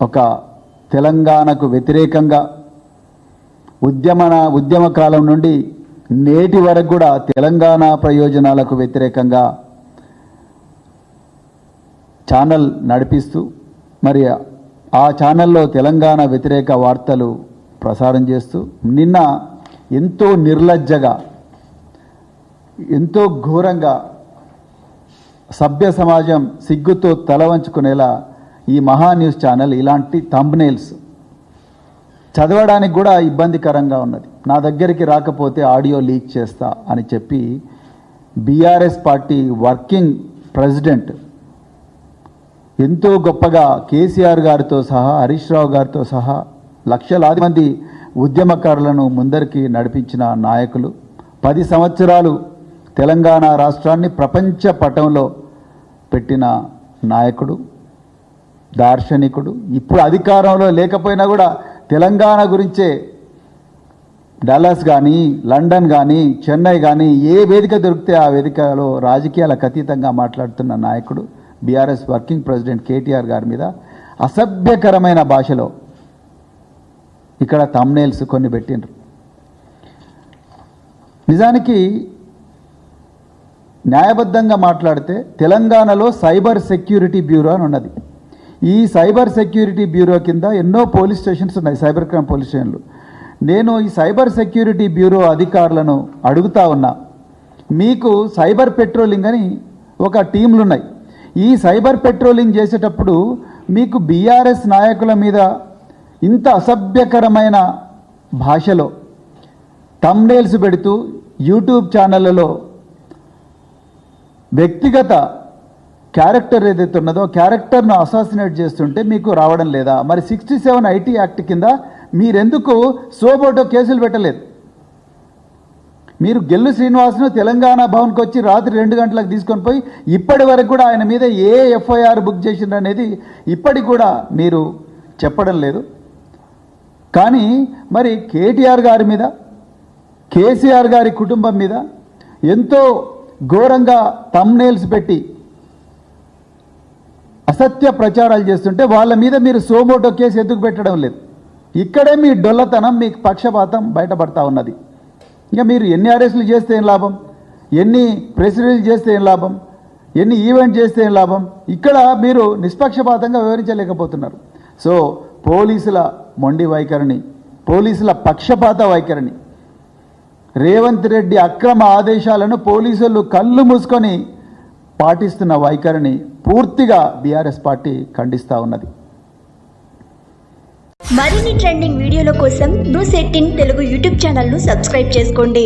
ఒక తెలంగాణకు వ్యతిరేకంగా ఉద్యమన ఉద్యమ కాలం నుండి నేటి వరకు కూడా తెలంగాణ ప్రయోజనాలకు వ్యతిరేకంగా ఛానల్ నడిపిస్తూ మరి ఆ ఛానల్లో తెలంగాణ వ్యతిరేక వార్తలు ప్రసారం చేస్తూ నిన్న ఎంతో నిర్లజ్జగా ఎంతో ఘోరంగా సభ్య సమాజం సిగ్గుతో తల వంచుకునేలా ఈ మహా న్యూస్ ఛానల్ ఇలాంటి థంబ్నైల్స్ చదవడానికి కూడా ఇబ్బందికరంగా ఉన్నది. నా దగ్గరికి రాకపోతే ఆడియో లీక్ చేస్తా అని చెప్పి బీఆర్ఎస్ పార్టీ వర్కింగ్ ప్రెసిడెంట్ ఎంతో గొప్పగా కేసీఆర్ గారితో సహా హరీష్ రావు గారితో సహా లక్షలాది మంది ఉద్యమకారులను ముందరికి నడిపించిన నాయకులు. పది సంవత్సరాలు తెలంగాణ రాష్ట్రాన్ని ప్రపంచ పటంలో పెట్టిన నాయకుడు. దార్శనికుడు. ఇప్పుడు అధికారంలో లేకపోయినా కూడా తెలంగాణ గురించే డల్లస్ కానీ లండన్ కానీ చెన్నై కానీ ఏ వేదిక దొరికితే ఆ వేదికలో రాజకీయాలకు అతీతంగా మాట్లాడుతున్న నాయకుడు బీఆర్ఎస్ వర్కింగ్ ప్రెసిడెంట్ కేటీఆర్ గారి మీద అసభ్యకరమైన భాషలో ఇక్కడ తమ్నేల్స్ కొన్ని పెట్టిండ్రు. నిజానికి న్యాయబద్ధంగా మాట్లాడితే తెలంగాణలో సైబర్ సెక్యూరిటీ బ్యూరో అని ఉన్నది. ఈ సైబర్ సెక్యూరిటీ బ్యూరో కింద ఎన్నో పోలీస్ స్టేషన్స్ ఉన్నాయి సైబర్ క్రైమ్ పోలీస్ స్టేషన్లు. నేను ఈ సైబర్ సెక్యూరిటీ బ్యూరో అధికారులను అడుగుతా ఉన్నా మీకు సైబర్ పెట్రోలింగ్ అని ఒక టీంలు ఉన్నాయి ఈ సైబర్ పెట్రోలింగ్ చేసేటప్పుడు మీకు బీఆర్ఎస్ నాయకుల మీద ఇంత అసభ్యకరమైన భాషలో తమ్నేల్స్ పెడుతూ యూట్యూబ్ ఛానళ్ళలో వ్యక్తిగత క్యారెక్టర్ ఏదైతే ఉన్నదో క్యారెక్టర్ను అసాసినేట్ చేస్తుంటే మీకు రావడం లేదా? మరి సిక్స్టీ సెవెన్ ఐటీ యాక్ట్ కింద మీరెందుకు సోబోటో కేసులు పెట్టలేదు? మీరు గెల్లు శ్రీనివాస్ను తెలంగాణ భవన్కి వచ్చి రాత్రి రెండు గంటలకు తీసుకొని పోయి ఇప్పటి వరకు కూడా ఆయన మీద ఏ ఎఫ్ఐఆర్ బుక్ చేసిండ్రు అనేది ఇప్పటికి కూడా మీరు చెప్పడం లేదు. కానీ మరి కేటీఆర్ గారి మీద కేసీఆర్ గారి కుటుంబం మీద ఎంతో ఘోరంగా తమ్నేల్స్ పెట్టి అసత్య ప్రచారాలు చేస్తుంటే వాళ్ళ మీద మీరు సోమోటో కేసు ఎందుకు పెట్టడం లేదు? ఇక్కడే మీ డొల్లతనం మీ పక్షపాతం బయటపడతా ఉన్నది. ఇంకా మీరు ఎన్ని అరెస్టులు చేస్తే ఏం లాభం? ఎన్ని ప్రెసిడెంట్లు చేస్తే ఏం లాభం? ఎన్ని ఈవెంట్ చేస్తే ఏం లాభం? ఇక్కడ మీరు నిష్పక్షపాతంగా వివరించలేకపోతున్నారు. సో పోలీసుల మొండి వైఖరిని పోలీసుల పక్షపాత వైఖరిని రేవంత్ రెడ్డి అక్రమ ఆదేశాలను పోలీసులు కళ్ళు మూసుకొని పాటిస్తున్న వైఖరిని పూర్తిగా బీఆర్ఎస్ పార్టీ ఖండిస్తూ ఉన్నది. మరిన్ని ట్రెండింగ్ వీడియోల కోసం న్యూస్ సెట్టిన్ తెలుగు యూట్యూబ్ ఛానల్ను సబ్స్క్రైబ్ చేసుకోండి.